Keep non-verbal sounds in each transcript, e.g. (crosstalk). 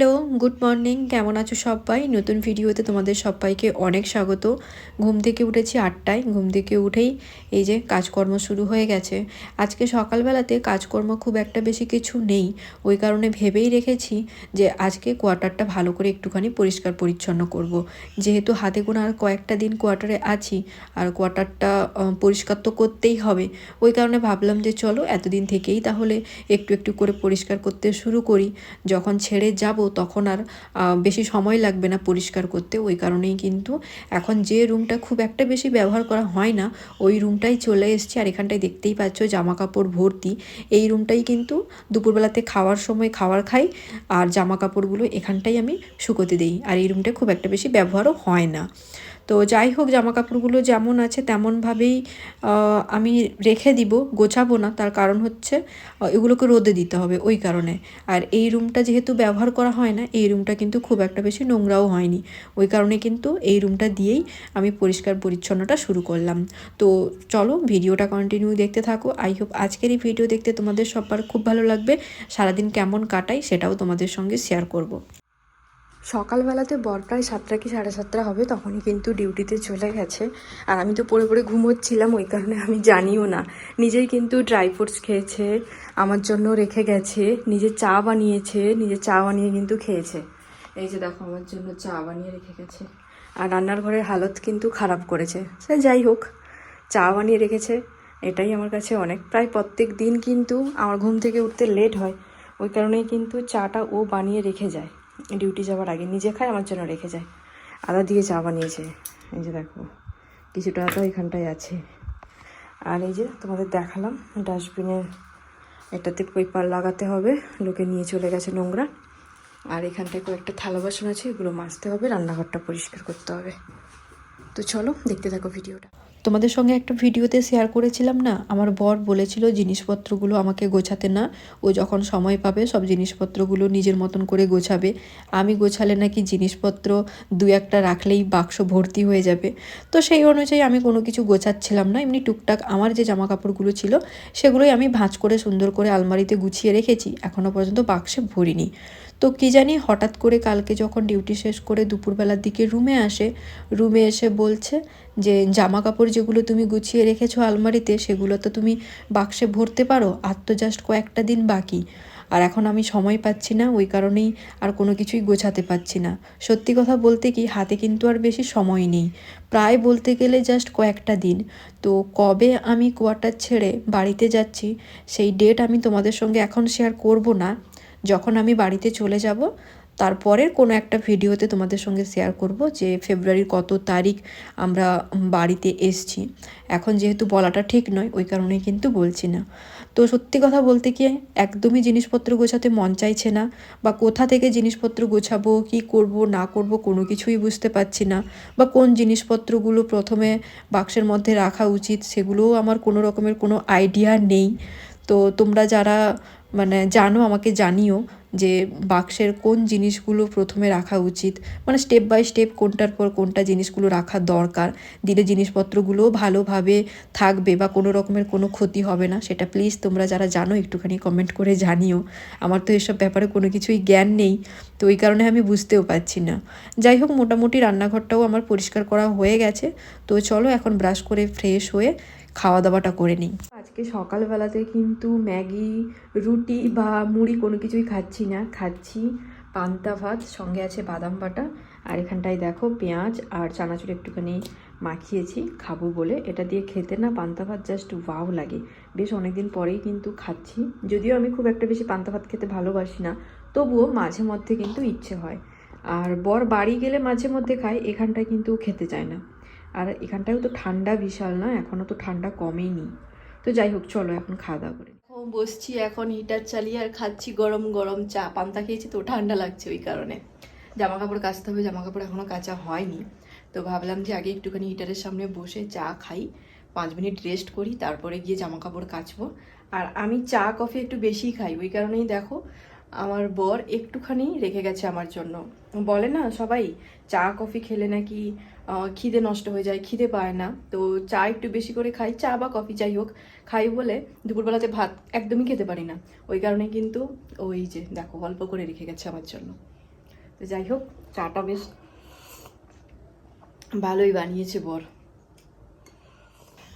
Hello good morning, কেমন আছো সবাই? নতুন ভিডিওতে তোমাদের সবাইকে অনেক স্বাগত। ঘুম থেকে উঠেছি আটটায়, ঘুম থেকে উঠেই এই যে কাজকর্ম শুরু হয়ে গেছে। আজকে সকালবেলাতে কাজকর্ম খুব একটা বেশি কিছু নেই। ওই কারণে ভেবেই রেখেছি যে আজকে কোয়ার্টারটা ভালো করে একটুখানি পরিষ্কার পরিচ্ছন্ন করব। যেহেতু হাতে গোনা আর কয়েকটা দিন কোয়ার্টারে আছি, আর কোয়ার্টারটা পরিষ্কার তো করতেই হবে। ওই কারণে ভাবলাম যে চলো এতদিন থেকেই তাহলে একটু একটু করে পরিষ্কার করতে শুরু করি। যখন ছেড়ে যাব তখন আর বেশি সময় লাগবে না পরিষ্কার করতে। ওই কারণেই কিন্তু এখন যে রুমটা খুব একটা বেশি ব্যবহার করা হয় না, ওই রুমটাই চলে এসছে। আর এখানটায় দেখতেই পাচ্ছ জামা কাপড় ভর্তি। এই রুমটাই কিন্তু দুপুরবেলাতে খাওয়ার সময় খাওয়ার খাই, আর জামা কাপড়গুলো এখানটাই আমি শুকোতে দিই। আর এই রুমটা খুব একটা বেশি ব্যবহারও হয় না। তো যাই হোক জামা কাপড়গুলো যেমন আছে তেমনভাবেই আমি রেখে দিব, গোছাবো না, তার কারণ হচ্ছে এগুলোকে রোদে দিতে হবে ওই কারণে। আর এই রুমটা যেহেতু ব্যবহার করা হয় না, এই রুমটা কিন্তু খুব একটা বেশি নোংরাও হয়নি। ওই কারণে কিন্তু এই রুমটা দিয়েই আমি পরিষ্কার পরিচ্ছন্নটা শুরু করলাম। তো চলো, ভিডিওটা কন্টিনিউ দেখতে থাকো। আই হোপ আজকের এই ভিডিও দেখতে তোমাদের সবার খুব ভালো লাগবে। সারাদিন কেমন কাটাই সেটাও তোমাদের সঙ্গে শেয়ার করব। সকালবেলাতে বর প্রায় সাতটা কি সাড়ে সাতটা হবে, তখনই কিন্তু ডিউটিতে চলে গেছে। আর আমি তো পড়ে পড়ে ঘুমোচ্ছিলাম, ওই কারণে আমি জানিও না। নিজেই কিন্তু ড্রাই ফ্রুটস খেয়েছে, আমার জন্য রেখে গেছে, নিজে চা বানিয়েছে, নিজে চা বানিয়ে কিন্তু খেয়েছে। এই যে দেখো, আমার জন্য চা বানিয়ে রেখে গেছে। আর রান্নার ঘরের হালত কিন্তু খারাপ করেছে। সে যাই হোক, চা বানিয়ে রেখেছে, এটাই আমার কাছে অনেক। প্রায় প্রত্যেক দিন কিন্তু আমার ঘুম থেকে উঠতে লেট হয়, ওই কারণেই কিন্তু চাটা ও বানিয়ে রেখে যায়। ডিউটি যাওয়ার আগে নিজে খায়, আমার জন্য রেখে যায়। আদা দিয়ে চা বানিয়েছে। এই যে দেখো, কিছুটা আদা এখানটায় আছে। আর এই যে তোমাদের দেখালাম ডাস্টবিনের এটাতে পেপার লাগাতে হবে, লোকে নিয়ে চলে গেছে নোংরা। আর এখানটায় কয়েকটা থালা বাসন আছে, এগুলো মাজতে হবে, রান্নাঘরটা পরিষ্কার করতে হবে। তো চলো, দেখতে থাকো ভিডিওটা। তোমাদের সঙ্গে একটা ভিডিওতে শেয়ার করেছিলাম না? আমার বর বলেছিল জিনিসপত্রগুলো আমাকে গোছাতে না। ও যখন সময় পাবে, সব জিনিসপত্রগুলো নিজের মতন করে গোছাবে। আমি গোছালে নাকি জিনিসপত্র দু একটা রাখলেই বাক্স ভর্তি হয়ে যাবে। তো সেই অনুযায়ী আমি কোনো কিছু গোছাচ্ছিলাম না। এমনি টুকটাক আমার যে জামা কাপড়গুলো ছিল, সেগুলোই আমি ভাঁজ করে সুন্দর করে আলমারিতে গুছিয়ে রেখেছি। এখনও পর্যন্ত বাক্সে ভরিনি। তো কি জানি হঠাৎ করে কালকে যখন ডিউটি শেষ করে দুপুরবেলার দিকে রুমে আসে, রুমে এসে বলছে যে জামা কাপড় যেগুলো তুমি গুছিয়ে রেখেছো আলমারিতে, সেগুলো তো তুমি বাক্সে ভরতে পারো, আর তো জাস্ট কয়েকটা দিন বাকি। আর এখন আমি সময় পাচ্ছি না, ওই কারণেই আর কোনো কিছুই গোছাতে পারছি না। সত্যি কথা বলতে কি, হাতে কিন্তু আর বেশি সময় নেই। প্রায় বলতে গেলে জাস্ট কয়েকটা দিন। তো কবে আমি কোয়ার্টার ছেড়ে বাড়িতে যাচ্ছি, সেই ডেট আমি তোমাদের সঙ্গে এখন শেয়ার করব না। যখন আমি বাড়িতে চলে যাব, তারপরের কোনো একটা ভিডিওতে তোমাদের সঙ্গে শেয়ার করব যে ফেব্রুয়ারির কত তারিখ আমরা বাড়িতে এসছি। এখন যেহেতু বলাটা ঠিক নয়, ওই কারণে কিন্তু বলছি না। তো সত্যি কথা বলতে কি, একদমই জিনিসপত্র গোছাতে মন চাইছে না বা কোথা থেকে জিনিসপত্র গোছাবো, কি করব, না করব কোনো কিছুই বুঝতে পারছি না বা কোন জিনিসপত্রগুলো প্রথমে বাক্সের মধ্যে রাখা উচিত সেগুলোও আমার কোনো রকমের কোনো আইডিয়া নেই। তো তোমরা যারা মানে জানো, আমাকে জানিও যে বাক্সের কোন জিনিসগুলো প্রথমে রাখা উচিত। মানে স্টেপ বাই স্টেপ কোনটার পর কোনটা জিনিসগুলো রাখা দরকার। দিলে জিনিসপত্রগুলোও ভালোভাবে থাকবে বা কোনো রকমের কোনো ক্ষতি হবে না। সেটা প্লিজ তোমরা যারা জানো, একটুখানি কমেন্ট করে জানিও। আমার তো এসব ব্যাপারে কোনো কিছুই জ্ঞান নেই, তো ওই কারণে আমি বুঝতেও পারছি না। যাই হোক, মোটামুটি রান্নাঘরটাও আমার পরিষ্কার করা হয়ে গেছে। তো চলো এখন ব্রাশ করে ফ্রেশ হয়ে খাওয়া দাওয়াটা করে নিই। আজকে সকালবেলাতে কিন্তু ম্যাগি, রুটি বা মুড়ি কোনো কিছুই খাচ্ছি না। খাচ্ছি পান্তা ভাত, সঙ্গে আছে বাদাম বাটা। আর এখানটায় দেখো পেঁয়াজ আর চানাচুর একটুখানি মাখিয়েছি, খাব বলে। এটা দিয়ে খেতে না পান্তা ভাত জাস্ট ওয়াও লাগে। বেশ অনেকদিন পরেই কিন্তু খাচ্ছি। যদিও আমি খুব একটা বেশি পান্তা ভাত খেতে ভালোবাসি না, তবুও মাঝে মধ্যে কিন্তু ইচ্ছে হয়। আর বর বাড়ি গেলে মাঝে মধ্যে খায়, এখানটায় কিন্তু খেতে চায় না। আর এখানটাও তো ঠান্ডা বিশাল না এখনও তো ঠান্ডা কমেনি। তো যাই হোক, চলো এখন খাওয়া দাওয়া করে বসছি, এখন হিটার চালিয়ে আর খাচ্ছি গরম গরম চা। পান্তা খেয়েছি তো ঠান্ডা লাগছে ওই কারণে। জামা কাপড় কাচতে হবে জামা কাপড় এখনও কাচা হয়নি। তো ভাবলাম যে আগে একটুখানি হিটারের সামনে বসে চা খাই। পাঁচ মিনিট রেস্ট করি, তারপরে গিয়ে জামা কাপড় কাচবো। আর আমি চা, কফি একটু বেশি খাই, ওই কারণেই দেখো আমার বর একটুখানি রেখে গেছে আমার জন্য। বলে, না, সবাই চা, কফি খেলে নাকি খিদে নষ্ট হয়ে যায়, খিদে পায় না। তো চা একটু বেশি করে খাই, চা বা কফি যাই হোক, খাই বলে দুপুরবেলাতে ভাত একদমই খেতে পারি না। ওই কারণে কিন্তু ওই যে, দেখো, অল্প করে রেখে গেছে আমার জন্য। তো যাই হোক, চাটা বেশ ভালোই বানিয়েছে বর।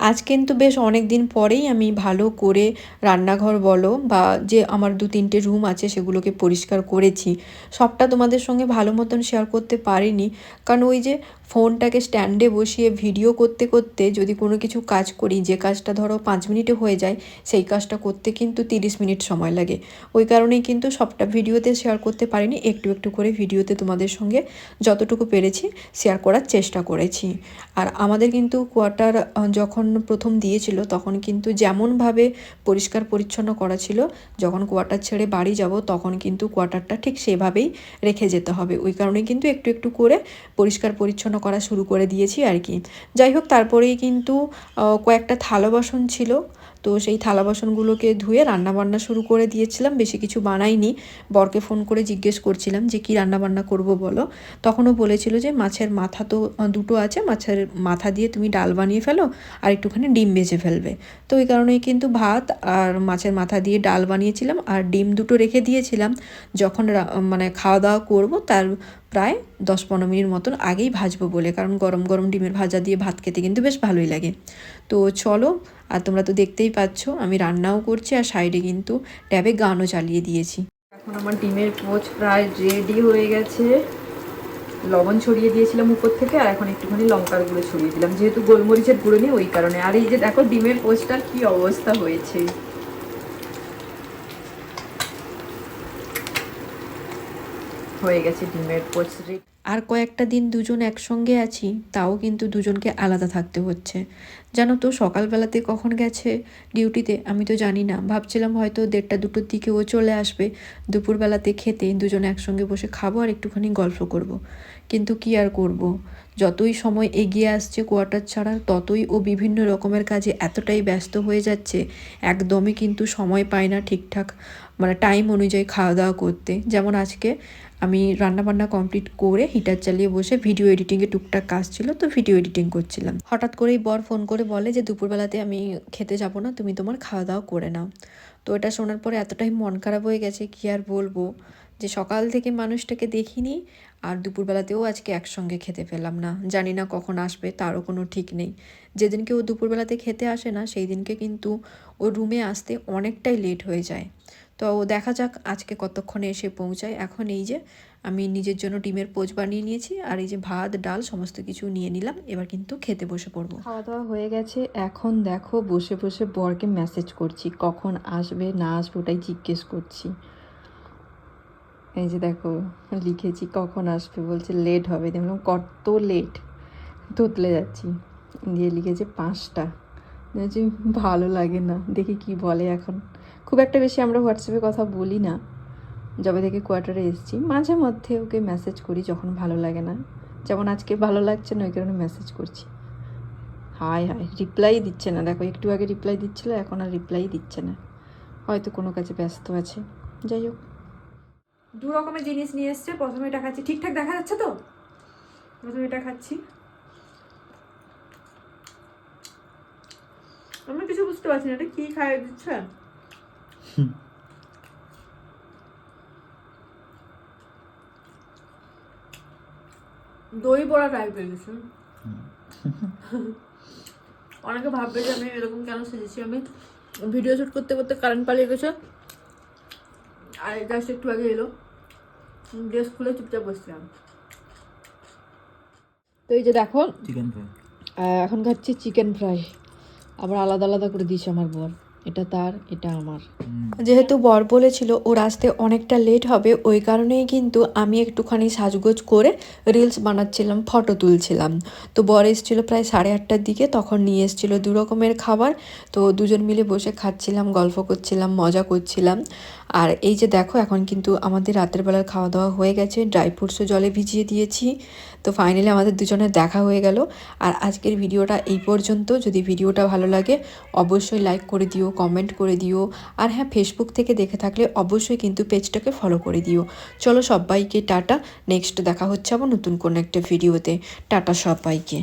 আজ কিন্তু বেশ অনেক দিন পরেই আমি ভালো করে রান্নাঘর বলো বা যে আমার দু তিনটে রুম আছে সেগুলোকে পরিষ্কার করেছি। সবটা তোমাদের সঙ্গে ভালো মতন শেয়ার করতে পারিনি। কারণ ওই যে ফোনটাকে স্ট্যান্ডে বসিয়ে ভিডিও করতে করতে যদি কোনো কিছু কাজ করি, যে কাজটা ধরো পাঁচ মিনিটে হয়ে যায়, সেই কাজটা করতে কিন্তু তিরিশ মিনিট সময় লাগে। ওই কারণেই কিন্তু সবটা ভিডিওতে শেয়ার করতে পারিনি, একটু একটু করে ভিডিওতে তোমাদের সঙ্গে যতটুকু পেরেছি শেয়ার করার চেষ্টা করেছি। আর আমাদের কিন্তু কোয়ার্টার যখন প্রথম দিয়েছিল, তখন কিন্তু যেমনভাবে পরিষ্কার পরিচ্ছন্ন করা ছিল, যখন কোয়ার্টার ছেড়ে বাড়ি যাব, তখন কিন্তু কোয়ার্টারটা ঠিক সেভাবেই রেখে যেতে হবে। ওই কারণে কিন্তু একটু একটু করে পরিষ্কার পরিচ্ছন্ন করা শুরু করে দিয়েছি আর কি। যাই হোক, তারপরেই কিন্তু কয়েকটা থালো বাসন ছিল তো সেই থালা বাসনগুলোকে ধুয়ে রান্না বান্না শুরু করে দিয়েছিলাম, বেশি কিছু বানাইনি। বরকে ফোন করে জিজ্ঞেস করছিলাম যে, কি রান্না বান্না করব বলো? তখনও বলেছিল যে, মাছের মাথা তো, দুটো আছে, মাছের মাথা দিয়ে তুমি ডাল বানিয়ে ফেলো আর একটুখানি ডিম ভেজে ফেলবে। তো ওই কারণেই কিন্তু ভাত আর মাছের মাথা দিয়ে ডাল বানিয়েছিলাম আর ডিম দুটো রেখে দিয়েছিলাম। যখন মানে খাওয়া দাওয়া করব তার প্রায় দশ পনেরো মিনিট মতন আগেই ভাজবো বলে, কারণ গরম গরম ডিমের ভাজা দিয়ে ভাত খেতে কিন্তু বেশ ভালোই লাগে। তো চলো আর তোমরা তো দেখতেই পাচ্ছ, আমি রান্নাও করছি আর সাইডে কিন্তু ট্যাবে গানও চালিয়ে দিয়েছি। এখন আমার ডিমের পোচ প্রায় রেডি হয়ে গেছে। লবণ ছড়িয়ে দিয়েছিলাম উপর থেকে আর এখন একটুখানি লঙ্কার গুঁড়ো ছড়িয়ে দিলাম। যেহেতু গোলমরিচের গুঁড়ো নেই, ওই কারণে। আর এই যে দেখো, ডিমের পোচটার কি অবস্থা হয়েছে। হয়ে গেছে ডিমের পোচ আর কয়েকটা দিন দুজন একসঙ্গে আছি, তাও কিন্তু দুজনকে আলাদা থাকতে হচ্ছে। জানো তো, সকালবেলাতে কখন গেছে ডিউটিতে আমি তো জানি না। ভাবছিলাম হয়তো দেড়টা দুটোর দিকে ও চলে আসবে। দুপুরবেলাতে খেতে দুজন একসঙ্গে বসে খাব আর একটুখানি গল্প করব। কিন্তু কি আর করব। যতই সময় এগিয়ে আসছে কোয়ার্টার ছাড়া ততই ও বিভিন্ন রকমের কাজে এতটাই ব্যস্ত হয়ে যাচ্ছে, একদমই কিন্তু সময় পায় না ঠিকঠাক মানে টাইম অনুযায়ী খাওয়া দাওয়া করতে। যেমন আজকে আমি রান্নাবান্না কমপ্লিট করে হিটার চালিয়ে বসে ভিডিও এডিটিংয়ে টুকটাক কাজ ছিল, তো ভিডিও এডিটিং করছিলাম। হঠাৎ করেই বর ফোন করে বলে যে, দুপুরবেলাতে আমি খেতে যাব না, তুমি তোমার খাওয়া দাওয়া করে নাও। তো এটা শোনার পরে এতটাই মন খারাপ হয়ে গেছে, কি আর বলব? যে সকাল থেকে মানুষটাকে দেখিনি, আর দুপুরবেলাতেও আজকে একসঙ্গে খেতে পেলাম না। জানি না কখন আসবে, তারও কোনো ঠিক নেই। যেদিনকে ও দুপুরবেলাতে খেতে আসে না সেই দিনকে কিন্তু ও রুমে আসতে অনেকটাই লেট হয়ে যায়। তো দেখা যাক আজকে কতক্ষণে এসে পৌঁছায়। এখন এই যে আমি নিজের জন্য ডিমের পোচ বানিয়ে নিয়েছি আর এই যে ভাত, ডাল সমস্ত কিছু নিয়ে নিলাম। এবার কিন্তু খেতে বসে পড়ব। খাওয়া দাওয়া হয়ে গেছে। এখন দেখো বসে বসে বরকে মেসেজ করছি। কখন আসবে, না আসবে ওটাই জিজ্ঞেস করছি। এই যে দেখো লিখেছি কখন আসবে, বলছে লেট হবে। দেখলাম কত লেট তোতলে যাচ্ছি। দিয়ে লিখেছে পাঁচটা। ভালো লাগে না, দেখি কি বলে এখন। খুব একটা বেশি আমরা হোয়াটসঅ্যাপে কথা বলি না। যবে থেকে কোয়ার্টারে এসেছি, মাঝে মধ্যে ওকে মেসেজ করি যখন ভালো লাগে না। যেমন আজকে ভালো লাগছে না, ওই কারণে মেসেজ করছি। হাই হাই রিপ্লাই দিচ্ছে না। দেখো, একটু আগে রিপ্লাই দিচ্ছিল, এখন আর রিপ্লাই দিচ্ছে না। হয়তো কোনো কাজে ব্যস্ত আছে। যাই হোক। দু রকমের জিনিস নিয়ে এসছে। প্রথমে এটা খাচ্ছি। ঠিকঠাক দেখা যাচ্ছে তো? প্রথমে এটা খাচ্ছি। আমি কিছু বুঝতে পারছি না। এটা কি খাইয়ে দিচ্ছে দই বড়া টাইপের কিছু। (laughs) অনেকে ভাববে যে আমি এরকম কেন সেজেছি? আমি ভিডিও শুট করতে করতে কারেন্ট পালিয়ে গেছে। আর জাস্ট একটু আগে এলো। ড্রেস খুলে চুপচাপ বসছিলাম। তো এই যে দেখো চিকেন ফ্রাই এখন খাচ্ছি চিকেন ফ্রাই আবার আলাদা আলাদা করে দিয়েছে আমার বর। এটা তার, এটা আমার। যেহেতু বর বলেছিল ওর আসতে অনেকটা লেট হবে, ওই কারণেই কিন্তু আমি একটুখানি সাজগোজ করে রিলস বানাচ্ছিলাম ফটো তুলছিলাম। তো বর এসেছিল প্রায় সাড়ে আটটার দিকে, তখন নিয়ে এসেছিল দু রকমের খাবার। তো দুজন মিলে বসে খাচ্ছিলাম, গল্প করছিলাম, মজা করছিলাম। আর এই যে দেখো, এখন কিন্তু আমাদের রাতের বেলার খাওয়া দাওয়া হয়ে গেছে। ড্রাই ফ্রুটসও জলে ভিজিয়ে দিয়েছি। তো ফাইনালি আমাদের দুজনের দেখা হয়ে গেল। আর আজকের ভিডিওটা এই পর্যন্ত। যদি ভিডিওটা ভালো লাগে, অবশ্যই লাইক করে দিও কমেন্ট করে দিও। আর হ্যাঁ ফেসবুক থেকে দেখে থাকলে অবশ্যই কিন্তু পেজটাকে ফলো করে দিও। চলো সবাইকে টাটা। নেক্সট দেখা হচ্ছে আবার নতুন কোনো একটা ভিডিওতে টাটা সবাইকে।